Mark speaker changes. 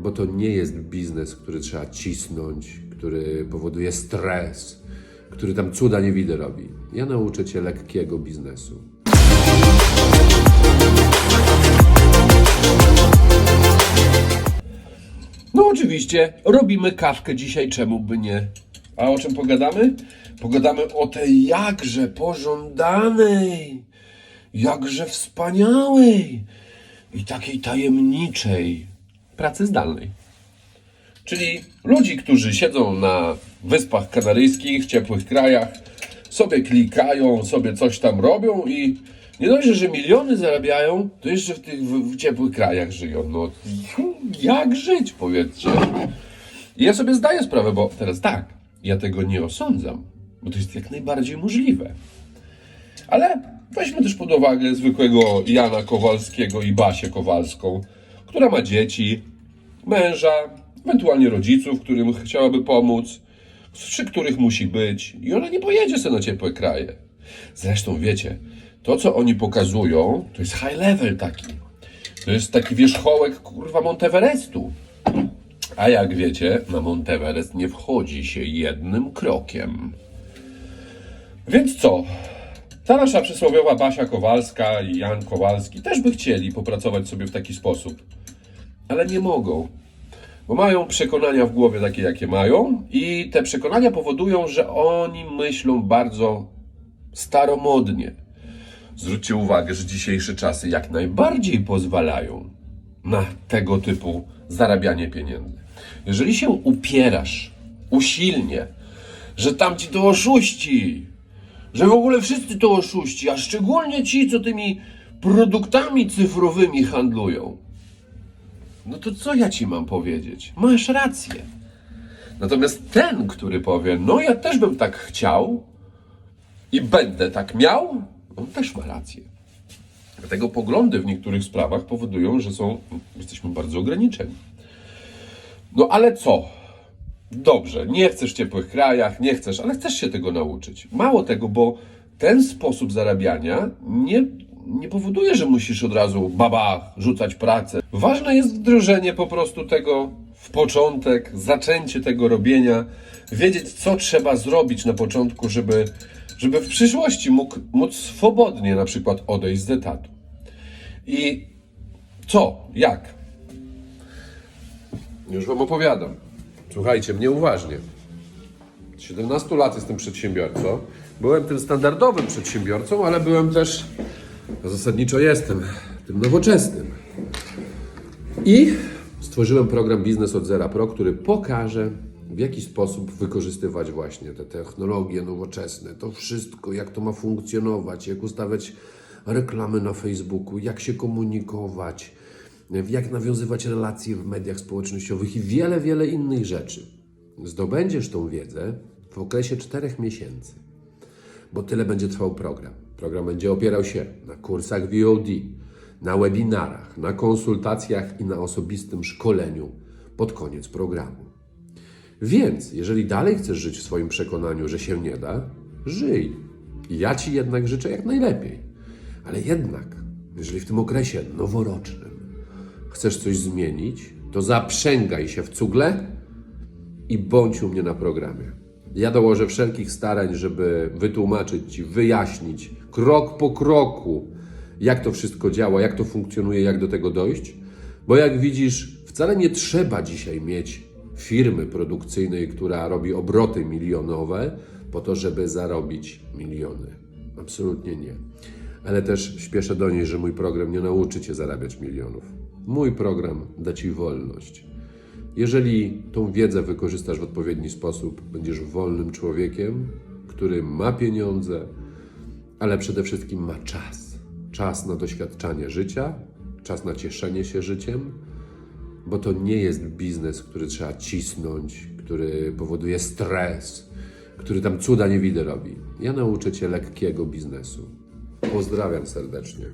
Speaker 1: bo to nie jest biznes, który trzeba cisnąć, który powoduje stres, który tam cuda nie widzę robi. Ja nauczę Cię lekkiego biznesu.
Speaker 2: No oczywiście, robimy kawkę dzisiaj, czemu by nie. A o czym pogadamy? Pogadamy o tej jakże pożądanej, jakże wspaniałej i takiej tajemniczej pracy zdalnej. Czyli ludzi, którzy siedzą na Wyspach Kanaryjskich, ciepłych krajach, sobie klikają, sobie coś tam robią i nie dość, że miliony zarabiają, to jeszcze w tych w, w ciepłych krajach żyją. No jak żyć, powiedzcie? I ja sobie zdaję sprawę, bo teraz tak, ja tego nie osądzam, bo to jest jak najbardziej możliwe. Ale weźmy też pod uwagę zwykłego Jana Kowalskiego i Basię Kowalską, która ma dzieci, męża, ewentualnie rodziców, którym chciałaby pomóc, przy których musi być i ona nie pojedzie sobie na ciepłe kraje. Zresztą wiecie, to co oni pokazują, to jest high level taki. To jest taki wierzchołek, kurwa, Monteverestu. A jak wiecie, na Monteverest nie wchodzi się jednym krokiem. Więc co? Ta nasza przysłowiowa Basia Kowalska i Jan Kowalski też by chcieli popracować sobie w taki sposób, ale nie mogą. Bo mają przekonania w głowie takie, jakie mają, i te przekonania powodują, że oni myślą bardzo staromodnie. Zwróćcie uwagę, że dzisiejsze czasy jak najbardziej pozwalają na tego typu zarabianie pieniędzy. Jeżeli się upierasz usilnie, że tamci to oszuści, że w ogóle wszyscy to oszuści, a szczególnie ci, co tymi produktami cyfrowymi handlują, no to co ja ci mam powiedzieć? Masz rację. Natomiast ten, który powie, no ja też bym tak chciał i będę tak miał, on też ma rację. Dlatego poglądy w niektórych sprawach powodują, że są, jesteśmy bardzo ograniczeni. No ale co? Dobrze, nie chcesz w ciepłych krajach, nie chcesz, ale chcesz się tego nauczyć. Mało tego, bo ten sposób zarabiania nie, nie powoduje, że musisz od razu baba rzucać pracę. Ważne jest wdrożenie po prostu tego w początek, zaczęcie tego robienia, wiedzieć, co trzeba zrobić na początku, żeby, żeby w przyszłości mógł, móc swobodnie na przykład odejść z etatu. I co? Jak?
Speaker 1: Już Wam opowiadam. Słuchajcie mnie uważnie. Od 17 lat jestem przedsiębiorcą. Byłem tym standardowym przedsiębiorcą, ale byłem też, zasadniczo jestem, tym nowoczesnym. I stworzyłem program Biznes od Zera Pro, który pokaże, w jaki sposób wykorzystywać właśnie te technologie nowoczesne, to wszystko, jak to ma funkcjonować, jak ustawiać reklamy na Facebooku, jak się komunikować, jak nawiązywać relacje w mediach społecznościowych i wiele, wiele innych rzeczy. Zdobędziesz tą wiedzę w okresie czterech miesięcy, bo tyle będzie trwał program. Program będzie opierał się na kursach VOD, na webinarach, na konsultacjach i na osobistym szkoleniu pod koniec programu. Więc, jeżeli dalej chcesz żyć w swoim przekonaniu, że się nie da, żyj. Ja ci jednak życzę jak najlepiej. Ale jednak, jeżeli w tym okresie noworocznym chcesz coś zmienić, to zaprzęgaj się w cugle i bądź u mnie na programie. Ja dołożę wszelkich starań, żeby wytłumaczyć Ci, wyjaśnić krok po kroku, jak to wszystko działa, jak to funkcjonuje, jak do tego dojść. Bo jak widzisz, wcale nie trzeba dzisiaj mieć firmy produkcyjnej, która robi obroty milionowe, po to, żeby zarobić miliony. Absolutnie nie. Ale też śpieszę do niej, że mój program nie nauczy Cię zarabiać milionów. Mój program da Ci wolność. Jeżeli tą wiedzę wykorzystasz w odpowiedni sposób, będziesz wolnym człowiekiem, który ma pieniądze, ale przede wszystkim ma czas. Czas na doświadczanie życia, czas na cieszenie się życiem, bo to nie jest biznes, który trzeba cisnąć, który powoduje stres, który tam cuda nie widzę robi. Ja nauczę Cię lekkiego biznesu. Pozdrawiam serdecznie.